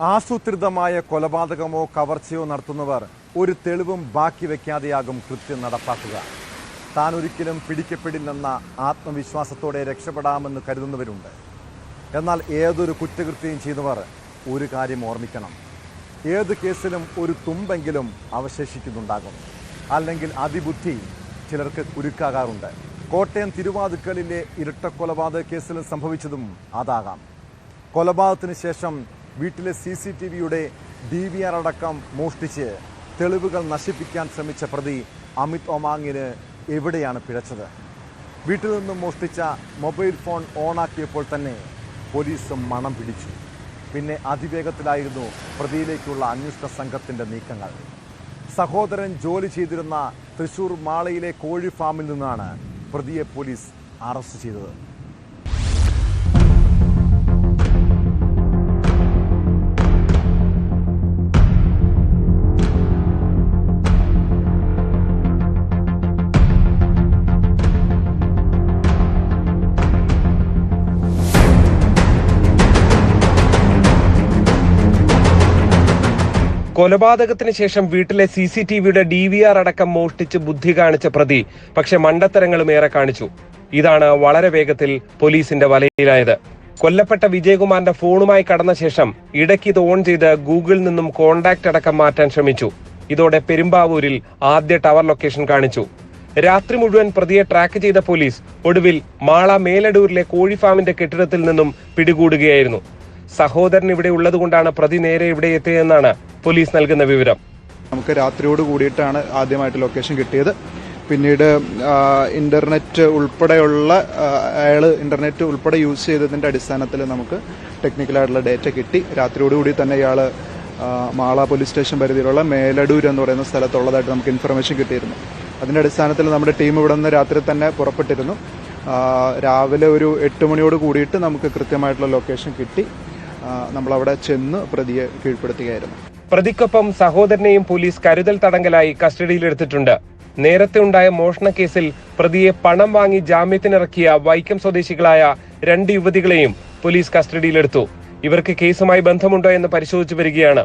ആസൂത്രിതമായ കൊലപാതകമോ കവർച്ചയോ നടത്തുന്നവർ ഒരു തെളിവും ബാക്കി വയ്ക്കാതെയാകും കൃത്യം നടപ്പാക്കുക. താൻ ഒരിക്കലും പിടിക്കപ്പെടില്ലെന്ന ആത്മവിശ്വാസത്തോടെ രക്ഷപ്പെടാമെന്ന് കരുതുന്നവരുണ്ട്. എന്നാൽ ഏതൊരു കുറ്റകൃത്യം ചെയ്തവർ ഒരു കാര്യം ഓർമ്മിക്കണം. ഏത് കേസിലും ഒരു തുമ്പെങ്കിലും അവശേഷിക്കുന്നുണ്ടാകും. അല്ലെങ്കിൽ അതിബുദ്ധി ചിലർക്ക് കുരുക്കാകാറുണ്ട് കോട്ടയം തിരുവാതുക്കലിലെ ഇരട്ടക്കൊലപാതക കേസിൽ സംഭവിച്ചതും അതാകാം. കൊലപാതകത്തിന് ശേഷം വീട്ടിലെ സി സി ടി വിയുടെ ഡി വി ആർ അടക്കം മോഷ്ടിച്ച് തെളിവുകൾ നശിപ്പിക്കാൻ ശ്രമിച്ച പ്രതി അമിത് ഒമാങ്ങിന് എവിടെയാണ് പിഴച്ചത്? വീട്ടിൽ നിന്നും മോഷ്ടിച്ച മൊബൈൽ ഫോൺ ഓണാക്കിയപ്പോൾ തന്നെ പോലീസ് മണം പിടിച്ചു. പിന്നെ അതിവേഗത്തിലായിരുന്നു പ്രതിയിലേക്കുള്ള അന്വേഷണ സംഘത്തിന്റെ നീക്കങ്ങൾ. സഹോദരൻ ജോലി ചെയ്തിരുന്ന തൃശൂർ മാളയിലെ കോഴി ഫാമിൽ നിന്നാണ് പ്രതിയെ പോലീസ് അറസ്റ്റ് ചെയ്തത്. കൊലപാതകത്തിന് ശേഷം വീട്ടിലെ സി സി ടി വിയുടെ ഡി വി ആർ അടക്കം മോഷ്ടിച്ച് ബുദ്ധി കാണിച്ച പ്രതി പക്ഷെ മണ്ടത്തരങ്ങളും ഏറെ കാണിച്ചു. ഇതാണ് വളരെ വേഗത്തിൽ പോലീസിന്റെ വലയിലായത്. കൊല്ലപ്പെട്ട വിജയകുമാറിന്റെ ഫോണുമായി കടന്ന ശേഷം ഇടയ്ക്ക് ഇത് ഓൺ ചെയ്ത് ഗൂഗിളിൽ നിന്നും കോണ്ടാക്ട് അടക്കം മാറ്റാൻ ശ്രമിച്ചു. ഇതോടെ പെരുമ്പാവൂരിൽ ആദ്യ ടവർ ലൊക്കേഷൻ കാണിച്ചു. രാത്രി മുഴുവൻ പ്രതിയെ ട്രാക്ക് ചെയ്ത പോലീസ് ഒടുവിൽ മാള മേലടൂരിലെ കോഴി ഫാമിന്റെ കെട്ടിടത്തിൽ നിന്നും പിടികൂടുകയായിരുന്നു. സഹോദരൻ ഇവിടെ ഉള്ളതുകൊണ്ടാണ് പ്രതി നേരെ ഇവിടെ എത്തിയതെന്നാണ് പോലീസ് നൽകുന്ന വിവരം. നമുക്ക് രാത്രിയോട് കൂടിയിട്ടാണ് ആദ്യമായിട്ട് ലൊക്കേഷൻ കിട്ടിയത്. പിന്നീട് ഇന്റർനെറ്റ് ഉൾപ്പെടെയുള്ള അയാൾ ഇന്റർനെറ്റ് ഉൾപ്പെടെ യൂസ് ചെയ്തതിന്റെ അടിസ്ഥാനത്തിൽ നമുക്ക് ടെക്നിക്കലായിട്ടുള്ള ഡേറ്റ കിട്ടി. രാത്രിയോടുകൂടി തന്നെ ഇയാൾ മാള പോലീസ് സ്റ്റേഷൻ പരിധിയിലുള്ള മേലടൂർ എന്ന് പറയുന്ന സ്ഥലത്തുള്ളതായിട്ട് നമുക്ക് ഇൻഫർമേഷൻ കിട്ടിയിരുന്നു. അതിന്റെ അടിസ്ഥാനത്തിൽ നമ്മുടെ ടീം ഇവിടെ നിന്ന് രാത്രി തന്നെ പുറപ്പെട്ടിരുന്നു. രാവിലെ ഒരു എട്ട് മണിയോട് കൂടിയിട്ട് നമുക്ക് കൃത്യമായിട്ടുള്ള ലൊക്കേഷൻ കിട്ടി. നമ്മളവിടെ ചെന്ന് പ്രതിയെ കീഴ്പ്പെടുത്തുകയായിരുന്നു. പ്രതിക്കൊപ്പം സഹോദരനെയും പോലീസ് കരുതൽ തടങ്കലായി കസ്റ്റഡിയിലെടുത്തിട്ടുണ്ട്. നേരത്തെ ഉണ്ടായ മോഷണ കേസിൽ പ്രതിയെ പണം വാങ്ങി ജാമ്യത്തിനിറക്കിയ വൈക്കം സ്വദേശികളായ രണ്ട് യുവതികളെയും പോലീസ് കസ്റ്റഡിയിലെടുത്തു. ഇവർക്ക് കേസുമായി ബന്ധമുണ്ടോ എന്ന് പരിശോധിച്ചു വരികയാണ്.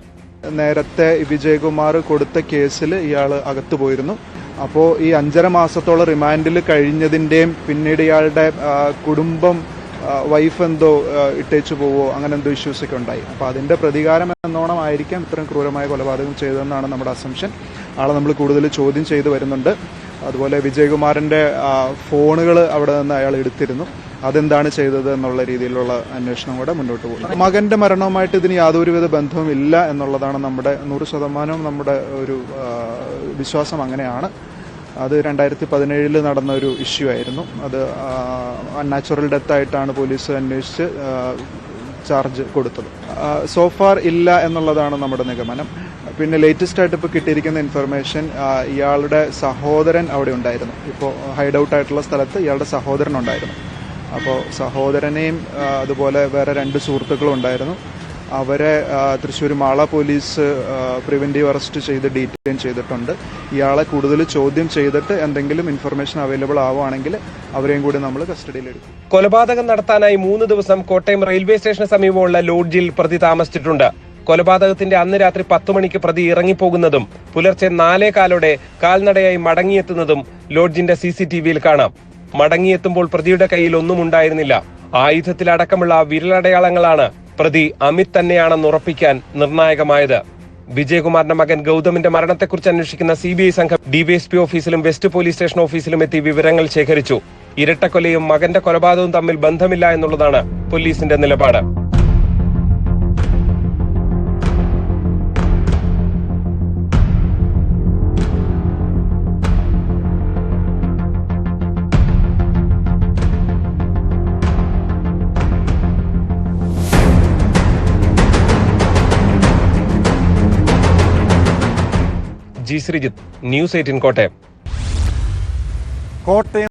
നേരത്തെ വിജയകുമാർ കൊടുത്ത കേസിൽ ഇയാൾ അകത്തു പോയിരുന്നു. അപ്പോൾ ഈ അഞ്ചര മാസത്തോളം റിമാൻഡിൽ കഴിഞ്ഞതിന്റെയും പിന്നീട് ഇയാളുടെ കുടുംബം വൈഫ് എന്തോ ഇട്ടേച്ചു പോവോ അങ്ങനെ എന്തോ ഇഷ്യൂസ് ഒക്കെ ഉണ്ടായി. അപ്പോൾ അതിന്റെ പ്രതികാരം എന്നോണം ആയിരിക്കാം ഇത്രയും ക്രൂരമായ കൊലപാതകം ചെയ്തതെന്നാണ് നമ്മുടെ അസംഷൻ ആളെ നമ്മൾ കൂടുതൽ ചോദ്യം ചെയ്തു വരുന്നുണ്ട്. അതുപോലെ വിജയകുമാറിന്റെ ഫോണുകൾ അവിടെ നിന്ന് അയാൾ എടുത്തിരുന്നു. അതെന്താണ് ചെയ്തത് എന്നുള്ള രീതിയിലുള്ള അന്വേഷണം കൂടെ മുന്നോട്ട് പോകും മകന്റെ മരണവുമായിട്ട് ഇതിന് യാതൊരുവിധ ബന്ധവും ഇല്ല എന്നുള്ളതാണ് നമ്മുടെ നൂറ് ശതമാനവും നമ്മുടെ ഒരു വിശ്വാസം അങ്ങനെയാണ്. അത് രണ്ടായിരത്തി പതിനേഴിൽ നടന്ന ഒരു ഇഷ്യൂ ആയിരുന്നു. അത് അൺനാച്ചുറൽ ഡെത്ത് ആയിട്ടാണ് പോലീസ് അന്വേഷിച്ച് ചാർജ് കൊടുത്തത്. സോഫാർ ഇല്ല എന്നുള്ളതാണ് നമ്മുടെ നിഗമനം. പിന്നെ ലേറ്റസ്റ്റ് ആയിട്ട് ഇപ്പോൾ കിട്ടിയിരിക്കുന്ന ഇൻഫർമേഷൻ ഇയാളുടെ സഹോദരൻ അവിടെ ഉണ്ടായിരുന്നു. ഇപ്പോൾ ഹൈഡ് ഔട്ട് ആയിട്ടുള്ള സ്ഥലത്ത് ഇയാളുടെ സഹോദരൻ ഉണ്ടായിരുന്നു. അപ്പോൾ സഹോദരനെയും അതുപോലെ വേറെ രണ്ട് സുഹൃത്തുക്കളും ഉണ്ടായിരുന്നു. അവരെ Thrissur Mala police preventive arrest ചെയ്ത് ഡീറ്റെയിൻ ചെയ്തിട്ടുണ്ട്. ഇയാളെ കൂടുതൽ ചോദ്യം ചെയ്തിട്ട് എന്തെങ്കിലും ഇൻഫർമേഷൻ അവൈലബിൾ ആവുകയാണെങ്കിൽ അവരെയും കൂടി നമ്മൾ കസ്റ്റഡിയിലെടുക്കും കൊലപാതകം നടത്താനായി മൂന്ന് ദിവസം കോട്ടയം റെയിൽവേ സ്റ്റേഷന് സമീപമുള്ള ലോഡ്ജിൽ പ്രതി താമസിച്ചിട്ടുണ്ട്. കൊലപാതകത്തിന്റെ അന്ന് രാത്രി പത്ത് മണിക്ക് പ്രതി ഇറങ്ങിപ്പോകുന്നതും പുലർച്ചെ നാലേ കാലോടെ കാൽനടയായി മടങ്ങിയെത്തുന്നതും ലോഡ്ജിന്റെ സി സി ടി വിയിൽ കാണാം. മടങ്ങിയെത്തുമ്പോൾ പ്രതിയുടെ കയ്യിൽ ഒന്നും ഉണ്ടായിരുന്നില്ല. ആയുധത്തിലടക്കമുള്ള വിരലടയാളങ്ങളാണ് പ്രതി അമിത് തന്നെയാണെന്ന് ഉറപ്പിക്കാൻ നിർണായകമായത്. വിജയകുമാറിന്റെ മകൻ ഗൗതമിന്റെ മരണത്തെക്കുറിച്ച് അന്വേഷിക്കുന്ന സി ബി ഐ സംഘം ഡിവൈഎസ്പി ഓഫീസിലും വെസ്റ്റ് പോലീസ് സ്റ്റേഷൻ ഓഫീസിലും എത്തി വിവരങ്ങൾ ശേഖരിച്ചു. ഇരട്ടക്കൊലയും മകന്റെ കൊലപാതകവും തമ്മിൽ ബന്ധമില്ല എന്നുള്ളതാണ് പോലീസിന്റെ നിലപാട്. G Sreejith news eighteen Kottayam Kottayam